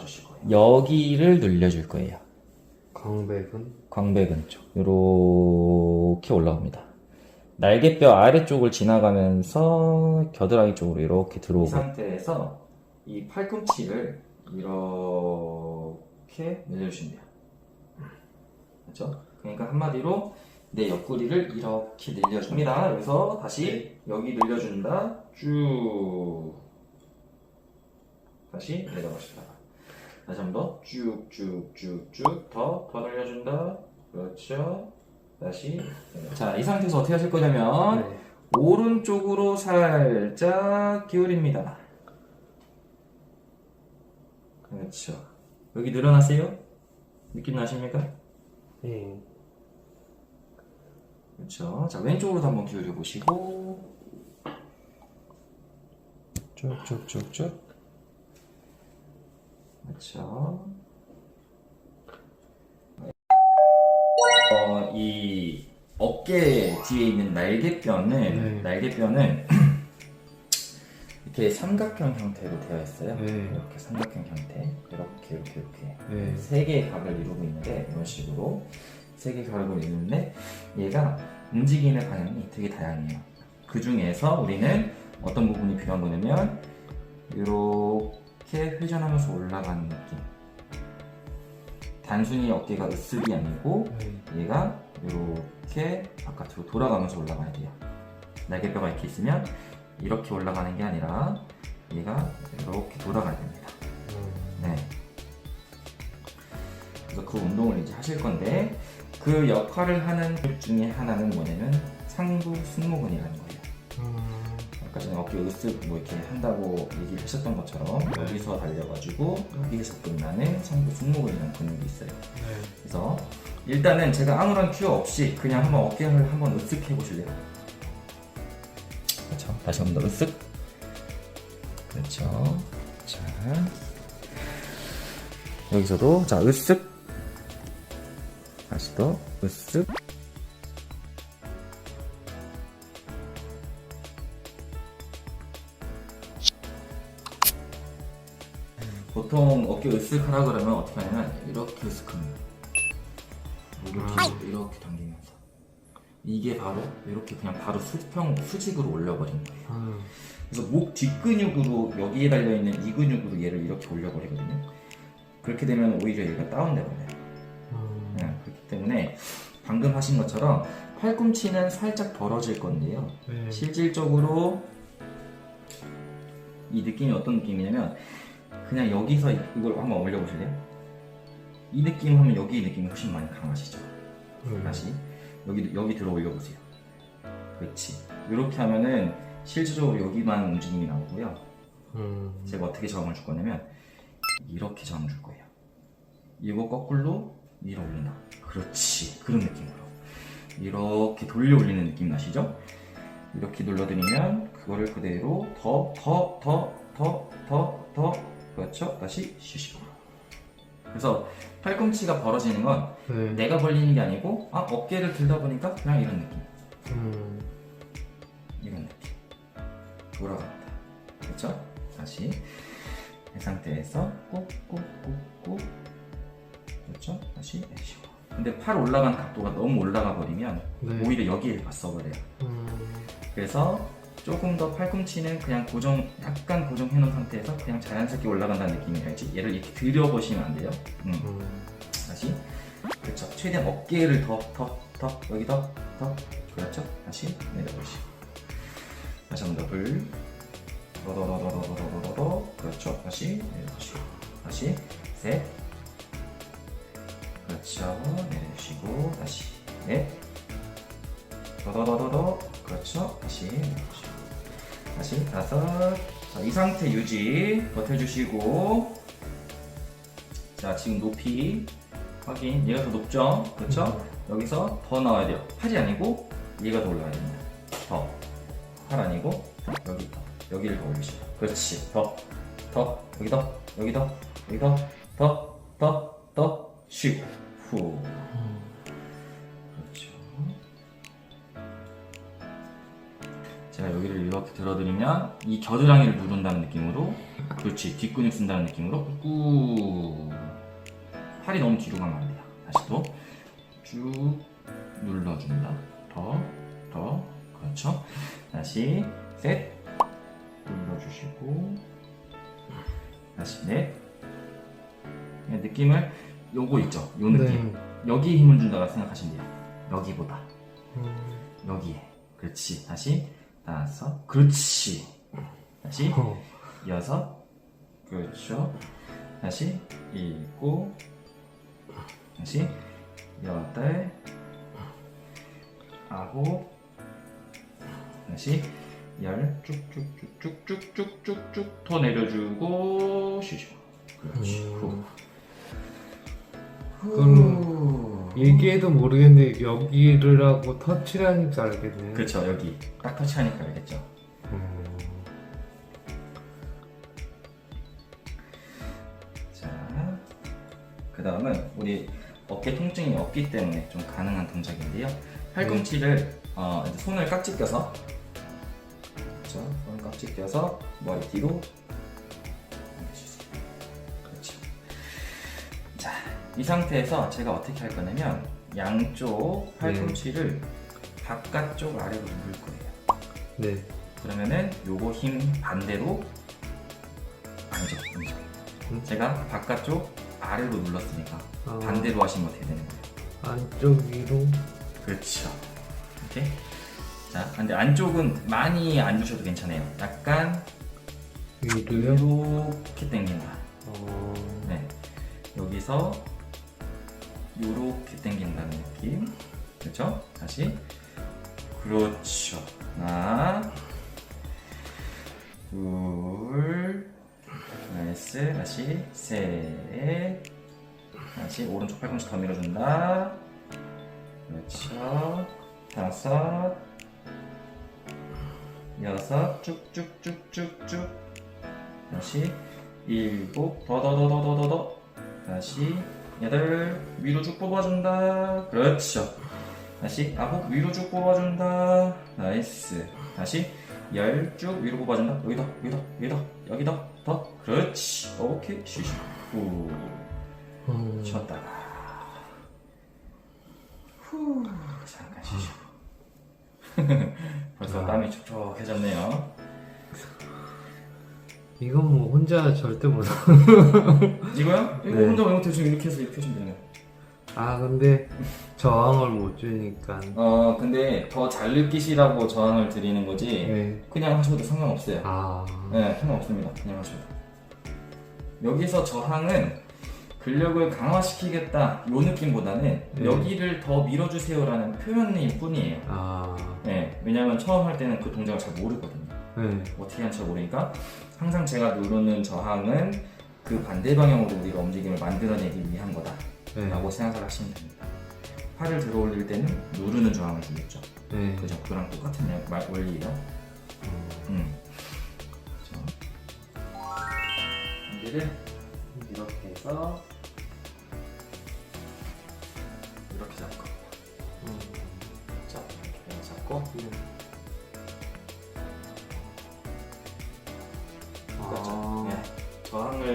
잡아주실 거예요. 여기를 늘려줄 거예요. 광배근 광배근 쪽. 이렇게 올라옵니다. 날개뼈 아래쪽을 지나가면서 겨드랑이 쪽으로 이렇게 들어오고. 이 상태에서 이 팔꿈치를 이렇게 늘려주시면 돼요. 그렇죠? 그러니까 한마디로 내 옆구리를 이렇게 늘려줍니다. 여기서 다시 여기 늘려준다. 쭉 다시 내려가시다가 다시 한번더 쭉쭉쭉쭉 더 더 늘려준다. 그렇죠. 다시 내려. 자, 이 상태에서 어떻게 하실 거냐면 네. 오른쪽으로 살짝 기울입니다. 그렇죠. 여기 늘어나세요? 느낌 나십니까? 네. 그렇죠. 자, 왼쪽으로도 한번 기울여 보시고 쭉쭉쭉쭉 그렇죠. 어, 이 어깨 뒤에 있는 날개뼈는 네. 날개뼈는 이렇게 삼각형 형태로 되어 있어요. 네. 이렇게 삼각형 형태, 이렇게 이렇게 이렇게 네. 세 개의 각을 이루고 있는데 이런 식으로 세 개의 각을 이루는데 얘가 움직임의 방향이 되게 다양해요. 그 중에서 우리는 어떤 부분이 필요한 거냐면 이렇게 회전하면서 올라가는 느낌. 단순히 어깨가 으쓱이 아니고 네. 얘가 이렇게 바깥으로 돌아가면서 올라가야 돼요. 날개뼈가 이렇게 있으면 이렇게 올라가는 게 아니라 얘가 이렇게 돌아가야 됩니다. 음. 네. 그래서 그 운동을 이제 하실 건데 그 역할을 하는 것 중에 하나는 뭐냐면 상부 승모근이라는 거예요. 음. 아까 전에 어깨 으쓱 뭐 이렇게 한다고 얘기를 하셨던 것처럼 네. 여기서 달려가지고 여기에서 끝나는 상부 승모근이라는 근육이 있어요. 네. 그래서 일단은 제가 아무런 큐어 없이 그냥 한번 어깨를 한번 으쓱 해보실래요? 그렇죠. 다시 한번 더 으쓱. 그렇죠. 자 여기서도 자 으쓱. 다시 또 으쓱. 보통 어깨 으쓱 하라 그러면 어떻게 하냐면 이렇게 으쓱합니다. 목을 뒤로 이렇게 당기면서 이게 바로 이렇게 그냥 바로 수평 수직으로 올려버린 거예요. 음. 그래서 목 뒷근육으로 여기에 달려 있는 이 근육으로 얘를 이렇게 올려버리거든요. 그렇게 되면 오히려 얘가 다운돼 버려요. 음. 네, 그렇기 때문에 방금 하신 것처럼 팔꿈치는 살짝 벌어질 건데요. 네. 실질적으로 이 느낌이 어떤 느낌이냐면 그냥 여기서 이걸 한번 올려보실래요? 이 느낌 하면 여기 이 느낌이 훨씬 많이 강하시죠? 음. 다시 여기 여기 들어 올려보세요. 그렇지. 이렇게 하면은 실질적으로 여기만 움직임이 나오고요. 음. 제가 어떻게 저항을 줄 거냐면 이렇게 저항 줄 거예요. 이거 거꾸로 밀어 올린다. 그렇지. 그런 느낌으로. 이렇게 돌려 올리는 느낌 나시죠? 이렇게 눌러드리면 그거를 그대로 더, 더, 더, 더, 더, 더 그렇죠? 다시 쉬시고. 그래서 팔꿈치가 벌어지는 건 네. 내가 벌리는 게 아니고 아 어깨를 들다 보니까 그냥 이런 느낌. 음. 이런 느낌 돌아간다 그렇죠? 다시 이 상태에서 꾹꾹꾹꾹 그렇죠? 다시 내쉬고 근데 팔 올라간 각도가 너무 올라가 버리면 네. 오히려 여기에 맞서버려요 음. 그래서 조금 더 팔꿈치는 그냥 고정 약간 고정해 놓은 상태에서 그냥 자연스럽게 올라간다는 느낌이랄지 얘를 이렇게 들여보시면 안 돼요 음. 음. 다시 그렇죠 최대한 어깨를 더 더 더 여기 더 더 그렇죠 다시 내려보시고 다시 한번 더불 더더더더더더더더 그렇죠 다시 내려보시고 다시 셋 그렇죠 내려주시고 다시 넷 더더더더더 그렇죠 다시 내려보시고 다시 다섯. 자, 이 상태 유지 버텨주시고. 자 지금 높이 확인. 얘가 더 높죠? 그렇죠? 여기서 더 나와야 돼요. 팔이 아니고 얘가 더 올라가야 됩니다. 더팔 아니고 여기 더. 여기를 더 올리시고 그렇지. 더. 더. 여기 더. 여기 더. 여기 더더더더. 쉬고. 후 제가 여기를 이렇게 들어드리면 이 겨드랑이를 누른다는 느낌으로 그렇지 뒷근육 쓴다는 느낌으로 꾹. 팔이 너무 뒤로 가면 안 돼요. 다시 또 쭉 눌러준다. 더 더. 그렇죠? 다시 셋. 눌러주시고. 다시 넷. 네, 느낌을 요거 있죠? 요 느낌. 네. 여기에 힘을 준다고 생각하시면 돼요. 여기보다. 음, 여기에. 그렇지. 다시 다섯. 그렇지. 다시 어, 여섯. 그렇죠. 다시 일곱. 다시 여덟. 아홉. 다시 열. 쭉쭉쭉쭉쭉쭉쭉 더 내려주고 쉬죠. 그렇지. 음. 후. 후. 얘기해도 모르겠는데 여기를 하고 터치를 하니까 알겠네. 그렇죠 여기 딱 터치하니까 알겠죠 음, 자, 그 다음은 우리 어깨 통증이 없기 때문에 좀 가능한 동작인데요. 팔꿈치를 어, 이제 손을 깍지 껴서 그렇죠. 손을 깍지 껴서 머리 뒤로 이 상태에서 제가 어떻게 할 거냐면 양쪽 팔꿈치를 바깥쪽 아래로 누를 거예요. 네. 그러면은 요거 힘 반대로 아니죠, 아니죠. 음? 제가 바깥쪽 아래로 눌렀으니까 아. 반대로 하시면 어떻게 되는 거예요? 안쪽 위로. 그렇죠. 이렇게. 자, 근데 안쪽은 많이 안 주셔도 괜찮아요. 약간 위로요? 이렇게 당긴다. 어, 네. 여기서 이렇게 당긴다는 느낌. 그렇죠? 다시. 그렇죠. 하나, 둘, 나이스. 다시 셋. 다시 오른쪽 팔꿈치 더 밀어준다. 그렇죠. 다섯, 여섯, 쭉쭉쭉쭉쭉. 다시 일곱, 더더더더더더 더. 다시 여덟, 위로 쭉 뽑아준다. 그렇죠. 다시 아홉, 위로 쭉 뽑아준다. 나이스. 다시 열 쭉 위로 뽑아준다. 여기 더, 여기 더, 여기 더, 여기 더, 더. 그렇지. 오케이. 쉬쉬. 후. 음, 쉬었다가. 후. 잠깐 쉬시고. 벌써 아. 땀이 촉촉해졌네요. 이건 뭐 혼자 절대 못. 이거요? 이거 네. 혼자 외모 대충 이렇게 해서 이렇게 하시면 되네요. 아 근데 저항을 못 주니까. 어, 근데 더 잘 느끼시라고 저항을 드리는 거지. 네. 그냥 하셔도 상관없어요. 아. 네, 상관없습니다. 그냥 하셔도. 여기서 저항은 근력을 강화시키겠다 요 느낌보다는 네. 여기를 더 밀어주세요라는 표현일 뿐이에요. 아. 네, 왜냐면 처음 할 때는 그 동작을 잘 모르거든요. 네. 어떻게 하는지 잘 모르니까 항상 제가 누르는 저항은 그 반대 방향으로 우리가 움직임을 만들어내기 위한 거다. 네. 라고 생각을 하시면 됩니다. 팔을 들어 올릴 때는 누르는 저항을 주겠죠. 네. 그죠? 그랑 똑같은 말- 원리예요. 음. 그죠? 반대를 이렇게 해서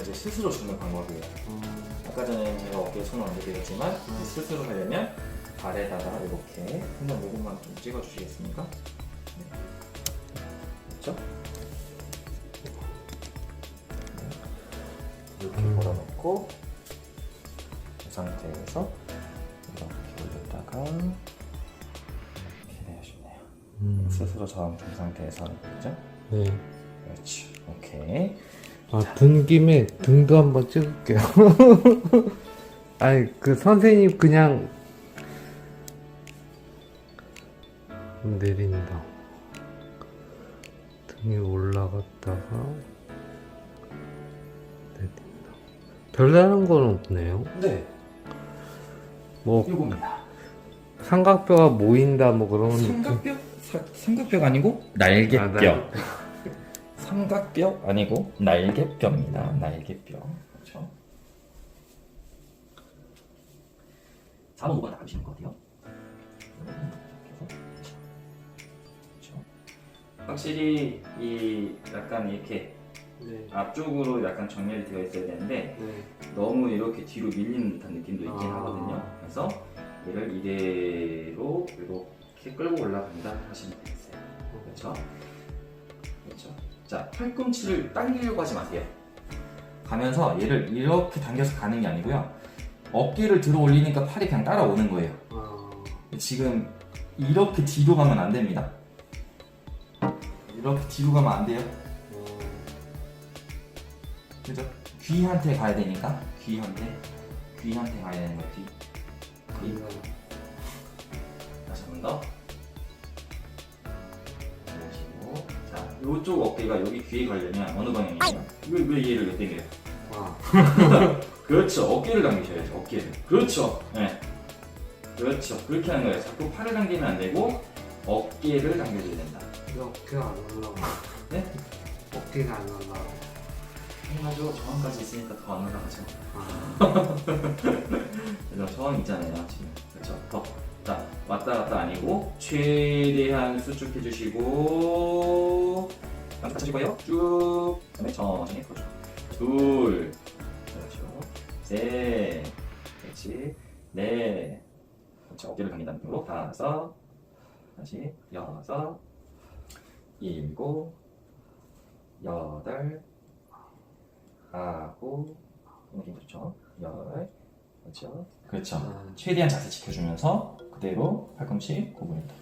이제 스스로 주는 방법이에요. 음. 아까 전에 제가 어깨에 손을 얹어드렸지만 음. 스스로 하려면 발에다가 이렇게 한번 요것만 좀 찍어주시겠습니까? 네. 그렇죠? 네. 이렇게 음. 걸어놓고 이 상태에서 이렇게 올렸다가 이렇게 해주네요. 음. 스스로 저항 준 상태에서 하는 거죠? 네. 그렇지. 오케이. 아, 든 김에 등도 한번 찍을게요. 아니, 그 선생님 그냥 내린다. 등이 올라갔다가 내린다. 별다른 건 없네요. 네. 뭐 요겁니다. 삼각뼈가 모인다 뭐 그런 느낌. 삼각뼈? 사- 삼각뼈가 아니고 날개뼈. 아, 날- 삼각뼈 아니고 날개뼈입니다. 날개뼈. 그렇죠? 4번 5번 나가시는 것 같아요. 그렇죠? 확실히 이 약간 이렇게 네. 앞쪽으로 약간 정렬이 되어 있어야 되는데 네. 너무 이렇게 뒤로 밀리는 듯한 느낌도 있긴 아. 하거든요. 그래서 얘를 이대로 이렇게 끌고 올라간다 하시면 되겠어요. 그렇죠? 자, 팔꿈치를 당기려고 하지 마세요. 가면서 얘를 이렇게 당겨서 가는 게 아니고요. 어깨를 들어 올리니까 팔이 그냥 따라오는 거예요. 아, 지금 이렇게 뒤로 가면 안 됩니다. 이렇게 뒤로 가면 안 돼요. 어, 그죠? 귀한테 가야 되니까 귀한테 귀한테 가야 되는 거야. 귀. 귀. 다시 한번 더. 이쪽 어깨가 여기 귀에 가려면 어느 방향이에요? 왜, 왜 얘를 왜 당겨요? 아, 그렇죠. 어깨를 당기셔야죠. 어깨를. 그렇죠. 네. 그렇죠. 그렇게 하는 거예요. 자꾸 팔을 당기면 안 되고 어깨를 당겨줘야 된다. 이거 어깨가 안 올라가. 네? 어깨가 안 올라가. 당연하죠. 저항까지 있으니까 더 안 올라가죠. 아, 그래서 저항 있잖아요. 지금. 그렇죠. 더. 자, 왔다 갔다 아니고 최대한 수축해 주시고 양쪽 같이 거예요. 쭉. 그다음에 천천히 풀어줘. 둘. 그렇죠. 셋. 그렇지. 넷. 그렇죠. 어깨를 당긴다는 느낌으로 다섯. 다시 여섯. 일곱. 여덟. 아홉. 느낌 좋죠. 열. 그렇죠. 그렇죠. 아, 최대한 자세 지켜주면서 그대로 팔꿈치 구부린다.